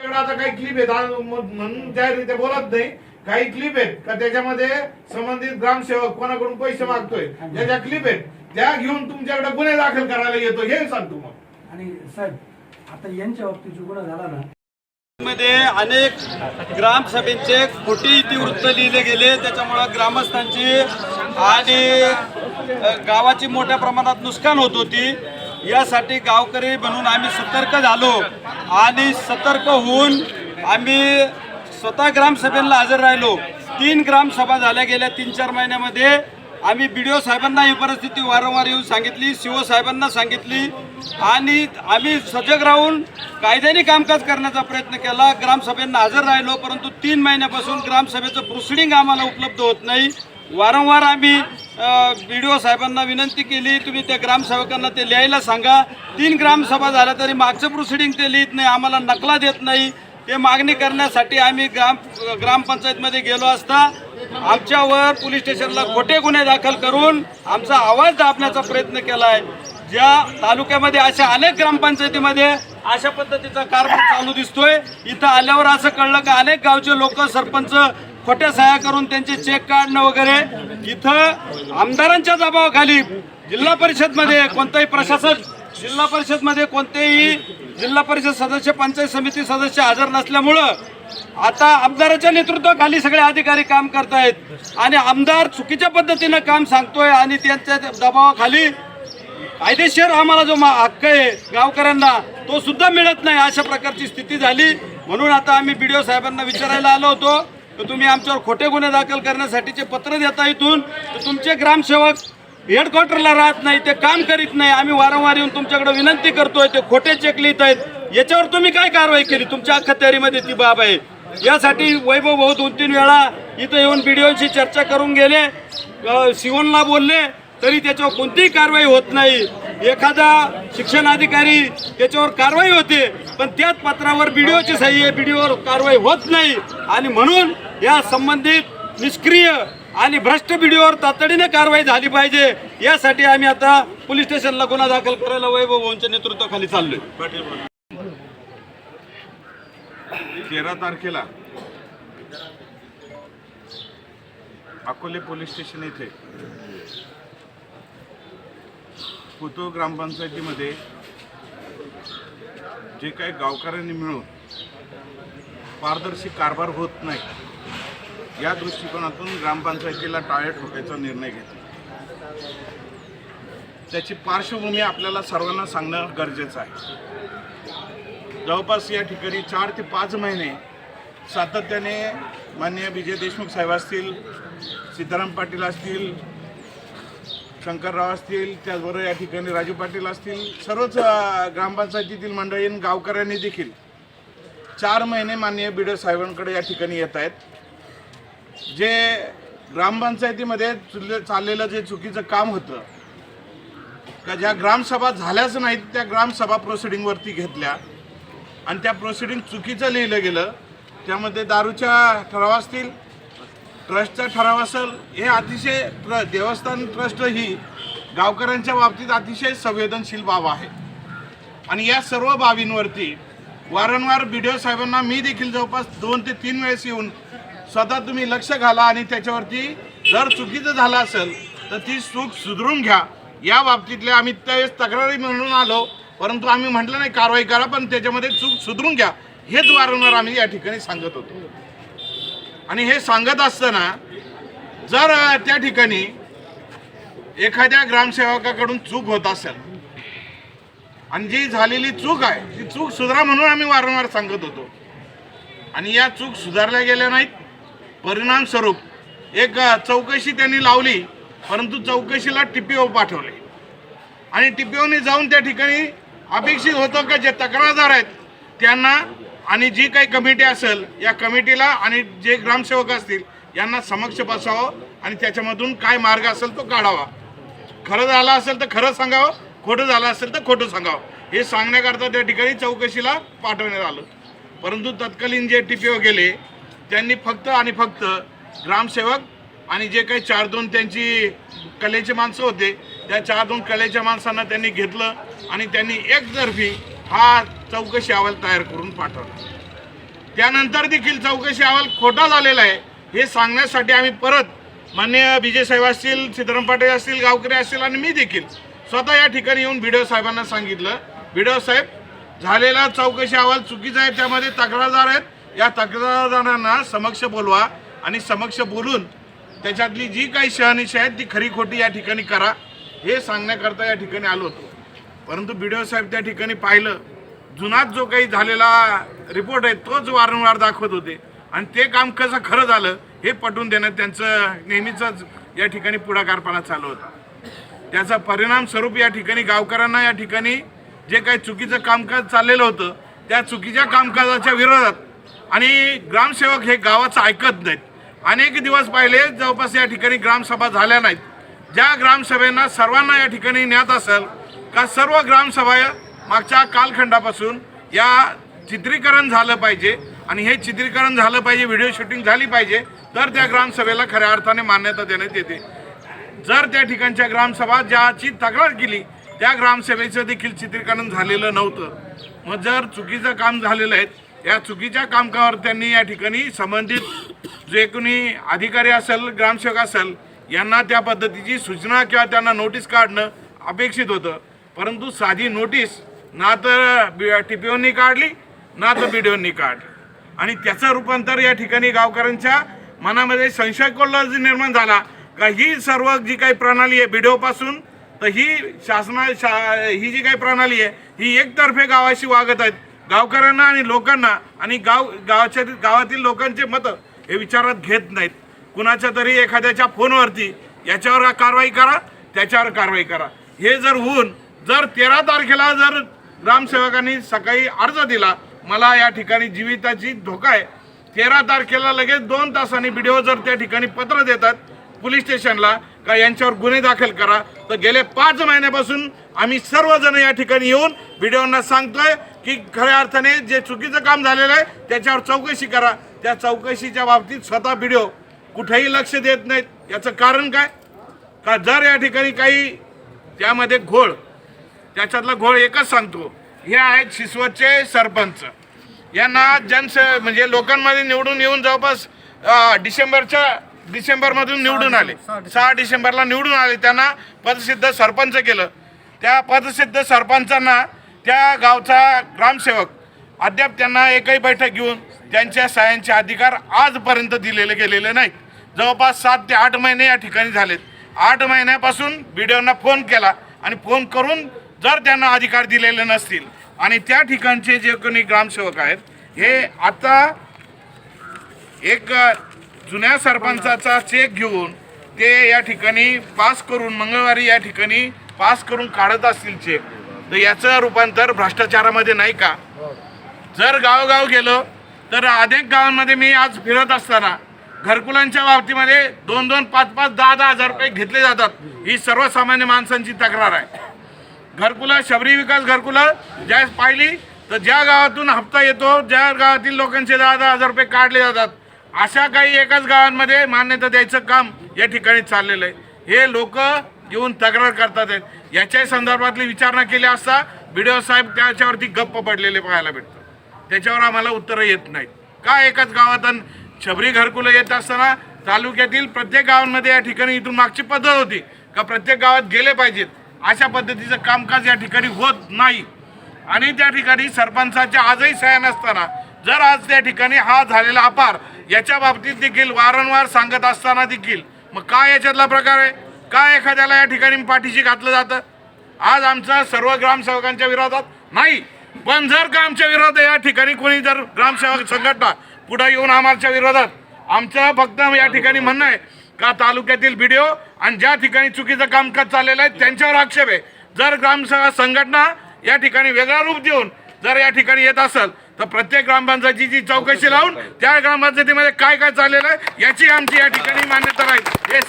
आता काही क्लिप आहेत. म्हणून जाहीररित्या बोलत नाही. काही क्लिप आहेत. का त्याच्यामध्ये संबंधित ग्रामसेवक कोणाकडून पैसे मागतोय? ज्या ज्या क्लिप आहेत. त्या घेऊन तुमच्याकडे गुन्हे दाखल करायला येतो. हे सांगतो मग. आणि साहेब आता यांच्या बाबतीत जो गुन्हा झाला ना मध्ये अनेक ग्रामसभेचे खोटी इतिवृत्त लिहिले गेले. त्याच्यामुळं ग्रामस्थांची आणि गावाची मोठ्या प्रमाणात नुकसान होत होती. यासाठी गावकरी म्हणून आम्ही सतर्क झालो आणि सतर्क होऊन आम्ही स्वतः ग्रामसभेला हजर राहिलो. तीन ग्रामसभा झाल्या गेल्या तीन चार महिन्यामध्ये. आम्ही बी डी ओ साहेबांना ही परिस्थिती वारंवार येऊन सांगितली सी ओ साहेबांना सांगितली आणि आम्ही सजग राहून कायद्याने कामकाज करण्याचा प्रयत्न केला. ग्रामसभेंना हजर राहिलो परंतु तीन महिन्यापासून ग्रामसभेचं प्रोसिडिंग आम्हाला उपलब्ध होत नाही. वारंवार आम्ही बी डी ओ साहेबांना विनंती केली तुम्ही त्या ग्रामसेवकांना ते लिहायला सांगा. तीन ग्रामसभा झाल्या तरी मागचं प्रोसिडिंग ते लिहित नाही आम्हाला नकला देत नाही. ते मागणी करण्यासाठी आम्ही ग्राम ग्रामपंचायतमध्ये गेलो असता आमच्यावर पोलीस स्टेशनला खोटे गुन्हे दाखल करून आमचा आवाज दाबण्याचा प्रयत्न केला आहे ज्या तालुक्यामध्ये अशा अनेक ग्रामपंचायतीमध्ये अशा पद्धतीचा कारभार चालू दिसतोय इथं आल्यावर असं कळलं का अनेक गावचे लोक सरपंच खोट्या सह्या करून त्यांचे चेक काढणं वगैरे इथं आमदारांच्या दबावाखाली जिल्हा परिषदमध्ये कोणताही प्रशासक जिल्हा परिषदमध्ये कोणतेही जिल्हा परिषद सदस्य पंचायत समिती सदस्य हजर नसल्यामुळं आता आमदाराच्या नेतृत्वाखाली सगळे अधिकारी काम करतायत. आणि आमदार चुकीच्या पद्धतीनं काम सांगतोय आणि त्यांच्या दबावाखाली कायदेशीर आम्हाला जो मा- हक्क आहे गावकऱ्यांना तो सुद्धा मिळत नाही अशा प्रकारची स्थिती झाली. म्हणून आता आम्ही बी साहेबांना विचारायला आलो होतो. तर तुम्ही आमच्यावर खोटे गुन्हे दाखल करण्यासाठीचे पत्र देता इथून. तर तुमचे ग्रामसेवक हेडक्वार्टरला राहत नाही ते काम करीत नाही. आम्ही वारंवार येऊन तुमच्याकडे विनंती करतोय ते खोटे चेक लिहित आहेत. याच्यावर तुम्ही काय कारवाई केली? तुमच्या अखत्यारीमध्ये ती बाब आहे. यासाठी वैभव भाऊ दोन तीन वेळा इथं येऊन व्हिडिओशी चर्चा करून गेले. अ, बोलले तरी त्याच्यावर कोणतीही कारवाई होत नाही. एखादा शिक्षण अधिकारी त्याच्यावर कारवाई होते पण त्याच पत्रावर बीडीओची सही आहे बीडीओवर कारवाई होत नाही. आणि म्हणून या संबंधित निष्क्रिय आणि भ्रष्ट पिढीवर तातडीने कारवाई झाली पाहिजे यासाठी आम्ही आता पोलीस स्टेशनला गुन्हा दाखल करायला वैभव भाऊंच्या नेतृत्वाखाली चाललोय. तेरा तारखेला अकोले पोलीस स्टेशन येथे कुतो ग्रामपंचायतीमध्ये जे काही गावकऱ्यांनी मिळून पारदर्शी कारभार होत नाही या दृष्टिकोनातून ग्रामपंचायतीला टाळे ठोकायचा निर्णय घेतला. त्याची पार्श्वभूमी आपल्याला सर्वांना सांगणं गरजेचं आहे. जवळपास या ठिकाणी चार ते पाच महिने सातत्याने माननीय विजय देशमुख साहेब असतील सीताराम पाटील असतील शंकरराव असतील त्याचबरोबर या ठिकाणी राजू पाटील असतील सर्वच ग्रामपंचायतीतील मंडळी गावकऱ्यांनी देखील चार महिने माननीय बिडर साहेबांकडे या ठिकाणी येत आहेत. जे ग्रामपंचायतीमध्ये चुल- चाललेलं जे चुकीचं काम होतं का ज्या ग्रामसभा झाल्याच नाहीत त्या ग्रामसभा प्रोसिडिंगवरती घेतल्या. आणि त्या प्रोसिडिंग चुकीचं लिहिलं गेलं. त्यामध्ये दारूच्या ठराव असतील ट्रस्टचा ठराव असेल हे अतिशय ट्र देवस्थान ट्रस्ट ही गावकऱ्यांच्या बाबतीत अतिशय संवेदनशील बाब आहे. आणि या सर्व बाबींवरती वारंवार बी डी ओ साहेबांना मी देखील जवळपास दोन ते तीन वेळेस येऊन स्वतः तुम्ही लक्ष घाला आणि त्याच्यावरती जर चुकीचं झालं असेल तर ती चूक सुधरून घ्या. या बाबतीतल्या आम्ही त्यावेळेस तक्रारी म्हणून आलो परंतु आम्ही म्हटलं नाही कारवाई करा पण त्याच्यामध्ये चूक सुधरून घ्या. हेच वारंवार आम्ही या ठिकाणी सांगत होतो. आणि हे सांगत असताना जर त्या ठिकाणी एखाद्या ग्रामसेवकाकडून चूक होत असेल आणि जी झालेली चूक आहे ती चूक सुधारा म्हणून आम्ही वारंवार सांगत होतो. आणि या चूक सुधारल्या गेल्या नाहीत. परिणामस्वरूप एक चौकशी त्यांनी लावली परंतु चौकशीला टीपीओ पाठवले. आणि टीपीओने जाऊन त्या ठिकाणी अपेक्षित होतं का जे तक्रारदार आहेत त्यांना आणि जी काही कमिटी असेल या कमिटीला आणि जे ग्रामसेवक असतील यांना समक्ष बसावं आणि त्याच्यामधून काय मार्ग असेल तो काढावा. खरं झालं असेल तर खरं सांगावं खोटं झालं असेल तर खोटं सांगावं. हे सांगण्याकरता त्या ठिकाणी चौकशीला पाठवण्यात आलं. परंतु तत्कालीन जे टी गेले त्यांनी फक्त आणि फक्त ग्रामसेवक आणि जे काही चार दोन त्यांची कलेचे माणसं होते त्या चार दोन कलेच्या माणसांना त्यांनी घेतलं आणि त्यांनी एकतर्फी हा चौकशी अहवाल तयार करून पाठवला. त्यानंतर देखील चौकशी अहवाल खोटा झालेला आहे हे सांगण्यासाठी आम्ही परत मान्य विजय साहेब असतील सिद्धराम पाटील असतील गावकरी असतील आणि मी देखील स्वतः या ठिकाणी येऊन बीडीओ साहेबांना सांगितलं. बीडीओ साहेब झालेला चौकशी अहवाल चुकीचा आहे त्यामध्ये तक्रारदार आहेत. या तक्रारदारांना समक्ष बोलवा आणि समक्ष बोलून त्याच्यातली जी काही शहानिशा आहेत ती खरी खोटी या ठिकाणी करा. हे सांगण्याकरता या ठिकाणी आलो होतो. परंतु बी डी ओ साहेब त्या ठिकाणी पाहिलं. जुनाच जो काही झालेला रिपोर्ट आहे तोच वारंवार दाखवत होते. आणि ते काम कसं खरं झालं हे पटवून देण्यात त्यांचं नेहमीचंच या ठिकाणी पुढाकारपणा चालू होता. त्याचा परिणाम स्वरूप या ठिकाणी गावकऱ्यांना या ठिकाणी जे काही चुकीचं कामकाज चाललेलं होतं त्या चुकीच्या कामकाजाच्या विरोधात आणि ग्रामसेवक हे गावाचं ऐकत नाहीत. अनेक दिवस पहिले जवळपास या ठिकाणी ग्रामसभा झाल्या नाहीत. ज्या ग्रामसभेंना सर्वांना या ठिकाणी ज्ञात असेल का सर्व ग्रामसभा मागच्या कालखंडापासून या चित्रीकरण झालं पाहिजे आणि हे चित्रीकरण झालं पाहिजे व्हिडिओ शूटिंग झाली पाहिजे तर त्या ग्रामसभेला खऱ्या अर्थाने मान्यता देण्यात येते. जर त्या ठिकाणच्या ग्रामसभा ज्याची तक्रार केली त्या ग्रामसभेचं देखील चित्रीकरण झालेलं नव्हतं. मग जर चुकीचं काम झालेलं आहे या चुकीच्या कामकावर त्यांनी या ठिकाणी संबंधित जे कोणी अधिकारी असेल ग्रामसेवक असेल यांना त्या पद्धतीची सूचना किंवा त्यांना नोटीस काढणं अपेक्षित होतं. परंतु साधी नोटीस ना तर टी पी ओनी काढली ना तर बी डी काढली. आणि त्याचं रूपांतर या ठिकाणी गावकऱ्यांच्या मनामध्ये संशय कोल्हाज निर्माण झाला का ही सर्व जी काही प्रणाली आहे बी डी ओपासून तर ही शासना शा ही जी काही प्रणाली आहे ही एकतर्फे गावाशी वागत आहेत. गावकऱ्यांना आणि लोकांना आणि गाव गावाच्या गावातील लोकांचे मतं हे विचारात घेत नाहीत. कुणाच्या तरी एखाद्याच्या फोनवरती याच्यावर कारवाई करा त्याच्यावर कारवाई करा. हे जर होऊन जर तेरा तारखेला जर ग्रामसेवकांनी सकाळी अर्ज दिला मला या ठिकाणी जीविताची धोका आहे. तेरा तारखेला लगेच दोन तासांनी बी जर त्या ठिकाणी पत्र देतात पोलीस स्टेशनला का यांच्यावर गुन्हे दाखल करा तर गेले पाच महिन्यापासून आम्ही सर्वजण या ठिकाणी येऊन व्हिडिओना सांगतोय की खऱ्या अर्थाने जे चुकीचं काम झालेलं आहे त्याच्यावर चौकशी करा. त्या चौकशीच्या बाबतीत स्वतः व्हिडिओ कुठेही लक्ष देत नाहीत. याचं कारण काय? का जर या ठिकाणी काही त्यामध्ये घोळ त्याच्यातला घोळ एकच सांगतो हे आहेत शिसवतचे सरपंच. यांना जनसे म्हणजे लोकांमध्ये निवडून येऊन जवळपास डिसेंबरच्या डिसेंबरमधून निवडून आले. सहा डिसेंबरला निवडून आले. त्यांना पदसिद्ध सरपंच केलं. त्या पदसिद्ध सरपंचांना त्या गावचा ग्रामसेवक अद्याप त्यांना एकही बैठक घेऊन त्यांच्या सहाय्यांचे अधिकार आजपर्यंत दिलेले गेलेले नाहीत. जवळपास सात ते आठ महिने या ठिकाणी झालेत. आठ महिन्यापासून बीडीओना फोन केला आणि फोन करून जर त्यांना अधिकार दिलेले नसतील आणि त्या ठिकाणचे जे कोणी ग्रामसेवक आहेत हे आता एक जुन्या सरपंचाचा चेक घेऊन ते या ठिकाणी पास करून मंगळवारी या ठिकाणी पास करून काढत असतील चेक तर याचं रूपांतर भ्रष्टाचारामध्ये नाही का? जर गावगाव गेलो तर अनेक गावांमध्ये मी आज फिरत असताना घरकुलांच्या बाबतीमध्ये दोन दोन पाच पाच दहा दहा हजार रुपये घेतले जातात. ही सर्वसामान्य माणसांची तक्रार आहे. घरकुला शबरी विकास घरकुला ज्या पाहिली तर ज्या गावातून हप्ता येतो ज्या गावातील लोकांचे दहा दहा हजार रुपये काढले जातात. अशा काही एकाच गावांमध्ये मान्यता द्यायचं काम या ठिकाणी चाललेलं आहे. हे लोक येऊन तक्रार करतात आहेत. याच्या संदर्भातली विचारणा केली असता बी डी ओ साहेब त्याच्यावरती गप्प पडलेले पाहायला भेटतं त्याच्यावर आम्हाला उत्तरं येत नाहीत. का एकाच गावात अन शबरी घरकुलं येत असताना तालुक्यातील प्रत्येक गावांमध्ये या ठिकाणी इथून मागची पद्धत होती. का प्रत्येक गावात गेले पाहिजेत. अशा पद्धतीचं कामकाज या ठिकाणी होत नाही. आणि त्या ठिकाणी सरपंचाच्या आजही सह्या नसताना जर आज त्या ठिकाणी हा झालेला अपार याच्या बाबतीत देखील वारंवार सांगत असताना देखील मग काय याच्यातला प्रकार आहे? का एखाद्याला या ठिकाणी पाठीशी घातलं जातं? आज आमचा सर्व ग्रामसेवकांच्या विरोधात नाही पण जर का आमच्या विरोधात या ठिकाणी कोणी जर ग्रामसेवक संघटना पुढे येऊन आम्हाच्या विरोधात आमचं फक्त या ठिकाणी म्हणणं आहे का तालुक्यातील व्हिडिओ आणि ज्या ठिकाणी चुकीचं कामकाज चाललेलं आहे त्यांच्यावर आक्षेप आहे. जर ग्रामसेवा संघटना या ठिकाणी वेगळा रूप देऊन जर या ठिकाणी येत असेल तर प्रत्येक ग्रामपंचायतीची चौकशी लावून त्या ग्रामपंचायतीमध्ये काय काय चाललेलं आहे याची आमची या ठिकाणी मान्यता राहील. हे